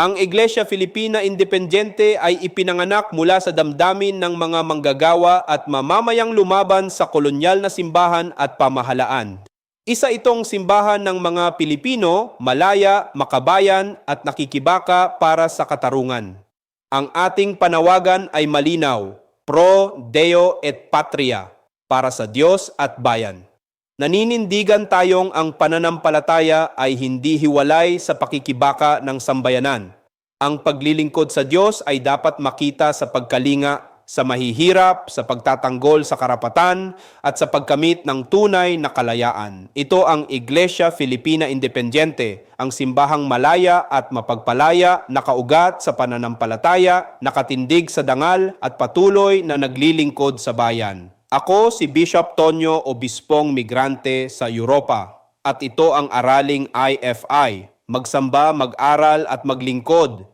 Ang Iglesia Filipina Independiente ay ipinanganak mula sa damdamin ng mga manggagawa at mamamayang lumaban sa kolonyal na simbahan at pamahalaan. Isa itong simbahan ng mga Pilipino, malaya, makabayan at nakikibaka para sa katarungan. Ang ating panawagan ay malinaw, pro Deo et Patria, para sa Diyos at bayan. Naninindigan tayong ang pananampalataya ay hindi hiwalay sa pakikibaka ng sambayanan. Ang paglilingkod sa Diyos ay dapat makita sa pagkalinga sa mahihirap, sa pagtatanggol sa karapatan, at sa pagkamit ng tunay na kalayaan. Ito ang Iglesia Filipina Independiente, ang simbahang malaya at mapagpalaya, nakaugat sa pananampalataya, nakatindig sa dangal at patuloy na naglilingkod sa bayan. Ako si Bishop Tonyo Obispong Migrante sa Europa at ito ang araling IFI. Magsamba, mag-aral at maglingkod.